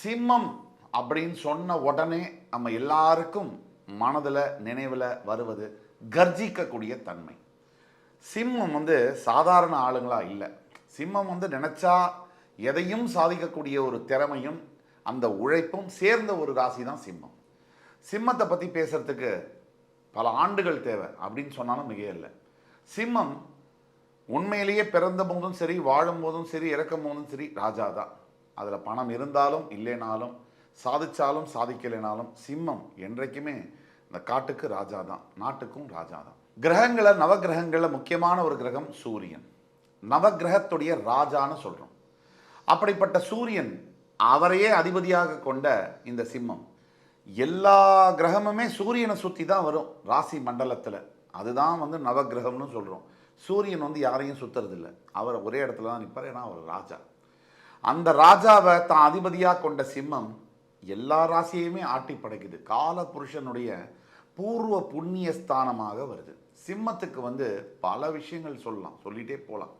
சிம்மம் அப்படின்னு சொன்ன உடனே நம்ம எல்லாருக்கும் மனதில் நினைவில் வருவது கர்ஜிக்கக்கூடிய தன்மை. சிம்மம் வந்து சாதாரண ஆளுங்களா இல்லை. சிம்மம் வந்து நினச்சா எதையும் சாதிக்கக்கூடிய ஒரு திறமையும் அந்த உழைப்பும் சேர்ந்த ஒரு ராசி தான் சிம்மம். சிம்மத்தை பற்றி பேசுகிறதுக்கு பல ஆண்டுகள் தேவை அப்படின்னு சொன்னாலும் மிக இல்லை சிம்மம் உண்மையிலேயே பிறந்த போதும் சரி வாழும் போதும் சரி இறக்கும் போதும் சரி ராஜா தான் அதில் பணம் இருந்தாலும் இல்லைனாலும் சாதிச்சாலும் சாதிக்கலைனாலும் சிம்மம் என்றைக்குமே இந்த காட்டுக்கு ராஜா தான் நாட்டுக்கும் ராஜா தான். கிரகங்களை நவகிரகங்களில் முக்கியமான ஒரு கிரகம் சூரியன். நவகிரகத்துடைய ராஜான்னு சொல்கிறோம் அப்படிப்பட்ட சூரியன் அவரையே அதிபதியாக கொண்ட இந்த சிம்மம். எல்லா கிரகமுமே சூரியனை சுற்றி தான் வரும் ராசி மண்டலத்தில். அதுதான் வந்து நவகிரகம்னு சொல்கிறோம் சூரியன் வந்து யாரையும் சுற்றுறதில்ல அவர் ஒரே இடத்துல தான் நிற்பார் ஏன்னா அவர் ராஜா. அந்த ராஜாவை தான் அதிபதியாக கொண்ட சிம்மம் எல்லா ராசியையுமே ஆட்டி படைக்குது. கால புருஷனுடைய பூர்வ புண்ணிய ஸ்தானமாக வருது. சிம்மத்துக்கு வந்து பல விஷயங்கள் சொல்லலாம். சொல்லிட்டே போகலாம்